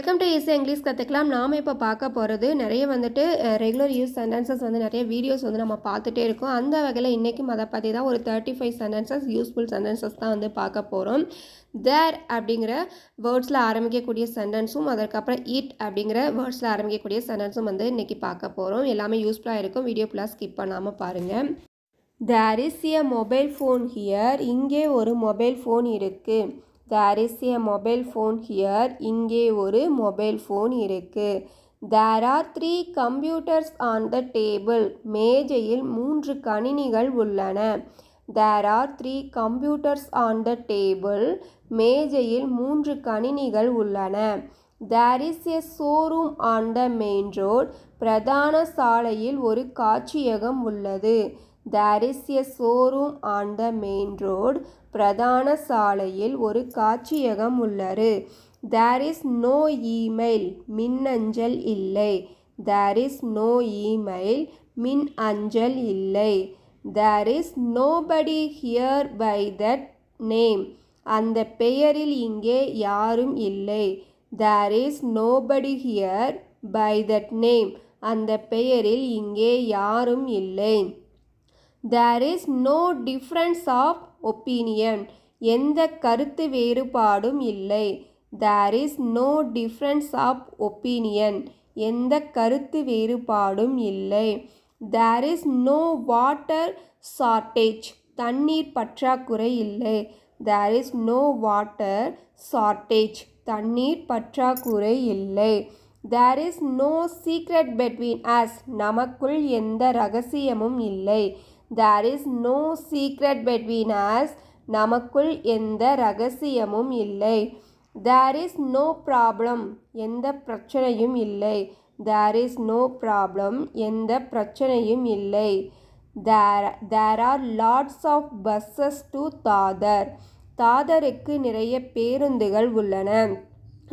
Welcome to easy English கற்றுக்கலாம் நாம் இப்போ பார்க்க போகிறது நிறைய வந்துட்டு ரெகுலர் யூஸ் சென்டென்சஸ் வந்து நிறைய வீடியோஸ் வந்து நம்ம பார்த்துட்டே இருக்கோம். அந்த வகையில் இன்றைக்கும் அதை பற்றி தான் ஒரு thirty five sentences useful sentences தான் வந்து பார்க்க போகிறோம் தேர் அப்படிங்கிற வேர்ட்ஸில் ஆரம்பிக்கக்கூடிய சென்டென்ஸும் அதற்கப்புறம் இட் அப்படிங்கிற வேர்ட்ஸில் ஆரம்பிக்கக்கூடிய சென்டென்ஸும் வந்து இன்றைக்கி பார்க்க போகிறோம் எல்லாமே யூஸ்ஃபுல்லாக இருக்கும். வீடியோ ஃபுல்லாக ஸ்கிப் பண்ணாமல் பாருங்கள் there is a mobile phone here இங்கே ஒரு மொபைல் ஃபோன் இருக்குது there is a mobile phone here இங்கே ஒரு மொபைல் ஃபோன் இருக்குது there are three computers on the table மேஜையில் மூன்று கணினிகள் உள்ளன. There are three computers on the table மேஜையில் மூன்று கணினிகள் உள்ளன. There is a showroom on the main road பிரதான சாலையில் ஒரு காட்சியகம் உள்ளது. There is a showroom on the main road பிரதான சாலையில் ஒரு காட்சியகம் உள்ளது. தேர் இஸ் நோ இமெயில் மின்னஞ்சல் இல்லை. தேர் இஸ் நோ இமெயில் மின் அஞ்சல் இல்லை. There is nobody here by that name அந்த பெயரில் இங்கே யாரும் இல்லை. There is nobody here by that name அந்த பெயரில் இங்கே யாரும் இல்லை. There is no difference of opinion எந்த கருத்து வேறுபாடும் இல்லை. There is no difference of opinion எந்த கருத்து வேறுபாடும் இல்லை. There is no water shortage தண்ணீர் பற்றாக்குறை இல்லை. There is no water shortage தண்ணீர் பற்றாக்குறை இல்லை. There is no secret between us நமக்குள் எந்த ரகசியமும் இல்லை. There is no secret between us நமக்குள் எந்த ரகசியமும் இல்லை. தேர் இஸ் நோ ப்ராப்ளம் எந்த பிரச்சனையும் இல்லை. தேர் இஸ் நோ ப்ராப்ளம் எந்த பிரச்சனையும் இல்லை. There there are lots of buses to Dadar தாதருக்கு நிறைய பேருந்துகள் உள்ளன.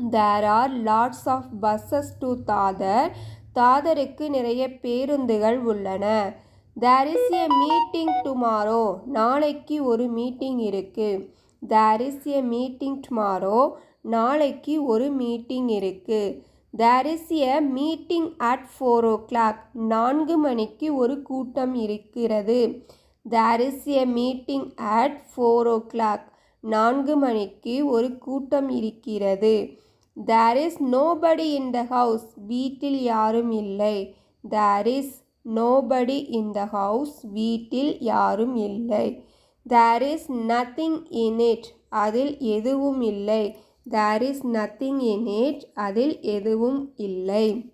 There are lots of buses to Dadar தாதருக்கு நிறைய பேருந்துகள் உள்ளன. There is a meeting tomorrow நாளைக்கு ஒரு மீட்டிங் இருக்குது there is a meeting tomorrow நாளைக்கு ஒரு மீட்டிங் இருக்குது there is a meeting at four o'clock நான்கு மணிக்கு ஒரு கூட்டம் இருக்கிறது. There is a meeting at four o'clock நான்கு மணிக்கு ஒரு கூட்டம் இருக்கிறது. There is nobody in the house வீட்டில் யாரும் இல்லை. There is nobody in the house வீட்டில் யாரும் இல்லை. There is nothing in it அதில் எதுவும் இல்லை. There is nothing in it அதில் எதுவும் இல்லை.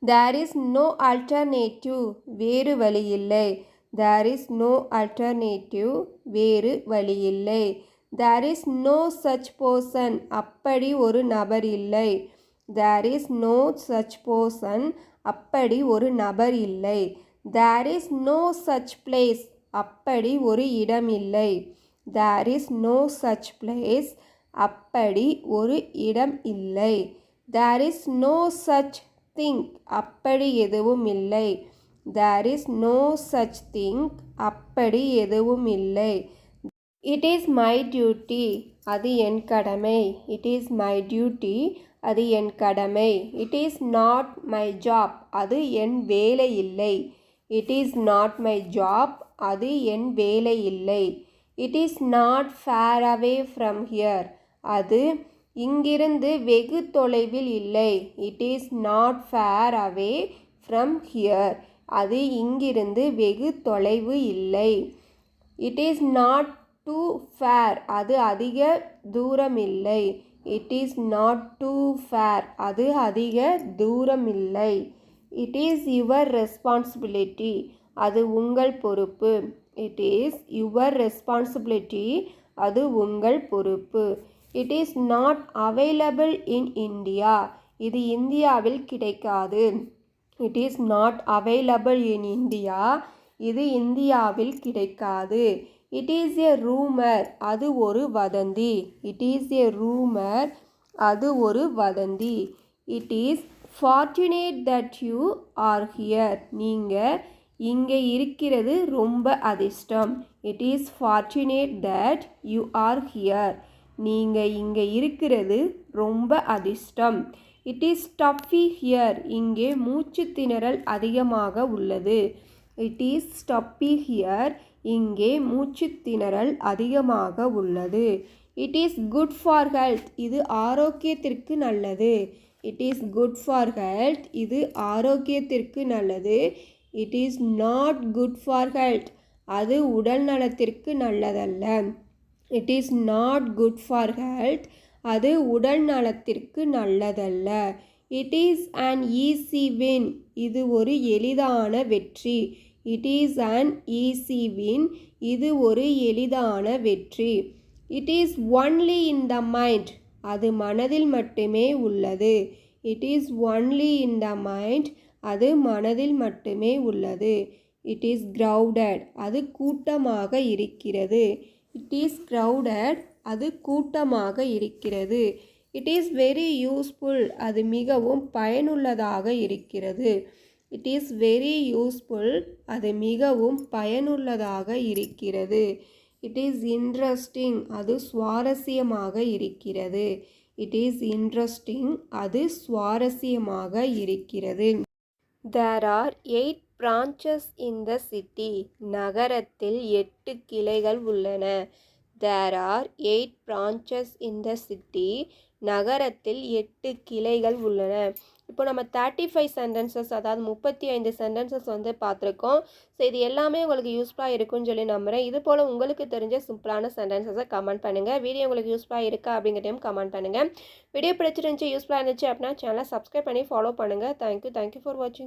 தேர் இஸ் நோ அல்டர்னேட்டிவ் வேறு வழி இல்லை. தேர் இஸ் நோ அல்டர்னேட்டிவ் வேறு வழி இல்லை. There is no such person அப்படி ஒரு நபர் இல்லை. There is no such person அப்படி ஒரு நபர் இல்லை. There is no such place அப்படி ஒரு இடம் இல்லை. There is no such place அப்படி ஒரு இடம் இல்லை. There is no such thing அப்படி எதுவும் இல்லை. There is no such thing அப்படி எதுவும் இல்லை. இட் இஸ் மை டியூட்டி அது என் கடமை. இட் இஸ் மை டியூட்டி அது என் கடமை. It is not my job அது என் வேலை இல்லை it is not my job அது என் வேலை இல்லை it is not far away from here அது இங்கிருந்து வெகு தொலைவில் இல்லை. It is not far away from here அது இங்கிருந்து வெகு தொலைவு இல்லை. It is not too far அது அதிக தூரம் இல்லை it is not too far அது அதிக தூரம் இல்லை இட் இஸ் யுவர் ரெஸ்பான்சிபிலிட்டி அது உங்கள் பொறுப்பு. இட் இஸ் யுவர் ரெஸ்பான்சிபிலிட்டி அது உங்கள் பொறுப்பு. It is not available in India இது இந்தியாவில் கிடைக்காது. It is not available in India இது இந்தியாவில் கிடைக்காது. இட் இஸ் எ ரூமர் அது ஒரு வதந்தி. இட் இஸ் எ ரூமர் அது ஒரு வதந்தி. It is fortunate that you are here நீங்கள் இங்கே இருக்கிறது ரொம்ப அதிர்ஷ்டம். It is fortunate that you are here நீங்கள் இங்கே இருக்கிறது ரொம்ப அதிர்ஷ்டம். இட் இஸ் டஃபி ஹியர் இங்கே மூச்சு திணறல் அதிகமாக உள்ளது. இட் இஸ் ஸ்டப்பி ஹியர் இங்கே மூச்சு திணறல் அதிகமாக உள்ளது. It is good for health இது ஆரோக்கியத்திற்கு நல்லது. It is good for health இது ஆரோக்கியத்திற்கு நல்லது. It is not good for health அது உடல் நலத்திற்கு நல்லதல்ல. It is not good for health அது உடல் நலத்திற்கு நல்லதல்ல. It is an easy win இது ஒரு எளிதான வெற்றி. It is an easy win இது ஒரு எளிதான வெற்றி. It is only in the mind அது மனதில் மட்டுமே உள்ளது. It is only in the mind அது மனதில் மட்டுமே உள்ளது. இட் இஸ் க்ரௌடட் அது கூட்டமாக இருக்கிறது. இட் இஸ் க்ரௌடட் அது கூட்டமாக இருக்கிறது. இட் இஸ் வெரி யூஸ்ஃபுல் அது மிகவும் பயனுள்ளதாக இருக்கிறது. இட் இஸ் வெரி யூஸ்ஃபுல் அது மிகவும் பயனுள்ளதாக இருக்கிறது. இட் இஸ் இன்ட்ரெஸ்டிங் அது சுவாரஸ்யமாக இருக்கிறது. இட் இஸ் இன்ட்ரெஸ்டிங் அது சுவாரஸ்யமாக இருக்கிறது. There are eight branches in the city நகரத்தில் எட்டு கிளைகள் உள்ளன. There are eight branches in the city நகரத்தில் எட்டு கிளைகள் உள்ளன. இப்போ நம்ம தேர்ட்டி ஃபைவ் சென்டென்சஸ் அதாவது முப்பத்தி ஐந்து சென்டென்சஸ் வந்து பார்த்துருக்கோம். ஸோ இது எல்லாமே உங்களுக்கு யூஸ்ஃபுல்லாக இருக்கும்னு சொல்லி நம்புகிறேன் இது போல் உங்களுக்கு தெரிஞ்ச சிம்பிளான சென்டென்சஸை கமெண்ட் பண்ணுங்கள் வீடியோ உங்களுக்கு யூஸ்ஃபுல்லாக இருக்கா அப்படிங்கிறதையும் கமெண்ட் பண்ணுங்கள் வீடியோ பிடிச்சிருந்துச்சி யூஸ்ஃபுல்லாக இருந்துச்சு அப்படின்னா சேனலை சப்ஸ்கிரைப் பண்ணி ஃபாலோ பண்ணுங்கள் தேங்க்யூ தேங்க்யூ ஃபார் வாட்சிங்